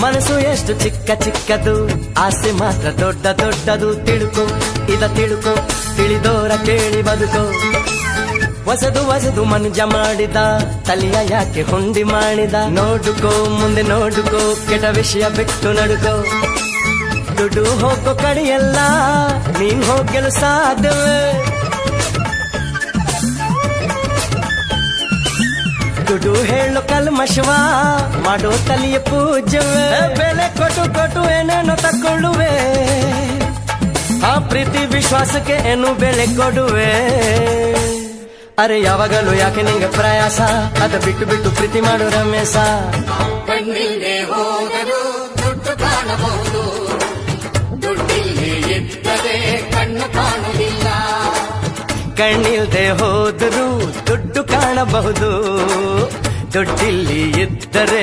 ಮನಸ್ಸು ಎಷ್ಟು ಚಿಕ್ಕ ಚಿಕ್ಕದು, ಆಸೆ ಮಾತ್ರ ದೊಡ್ಡ ದೊಡ್ಡದು. ತಿಳ್ಕೊ, ಇದ ತಿಳ್ಕೊ, ತಿಳಿದೋರ ಕೇಳಿ ಬದುಕೋ. ಹೊಸದು ಹೊಸದು ಮನುಜ ಮಾಡಿದ, ತಲೆಯ ಯಾಕೆ ಹುಂಡಿ ಮಾಡಿದ. ನೋಡುಕೋ, ಮುಂದೆ ನೋಡುಕೋ, ಕೆಟ್ಟ ವಿಷಯ ಬಿಟ್ಟು ನಡುಕೋ. ದುಡ್ಡು ಹೋಗೋ ಕಡೆಯಲ್ಲ, ನೀನ್ ಹೋಗಲು ಸಾಧ್ಯವೇ? ದುಡ್ಡು ಹೇಳು ಕಲ್ಮಶವ, ಮಾಡೋ ತಲಿಯ ಪೂಜವೆ ಬೆಲೆ ಕೊಟ್ಟು ಕೊಟ್ಟು ಏನೇನು ತಕೊಳ್ಳುವೆ ಆ ಪ್ರೀತಿ ವಿಶ್ವಾಸಕ್ಕೆ ಏನು ಬೆಲೆ ಕೊಡುವೆ? ಅರೆ ಯಾವಾಗಲೂ ಯಾಕೆ ನಿಂಗೆ ಪ್ರಯಾಸ? ಅದ ಬಿಟ್ಟು ಬಿಟ್ಟು ಪ್ರೀತಿ ಮಾಡು ರಮೇಶ. ಕಣ್ಣಿಲ್ದೆ ಹೋದರೂ ದುಡ್ಡು ಕಾಣಬಹುದು. ದುಡ್ಡಿಲ್ಲಿ ಇದ್ದರೆ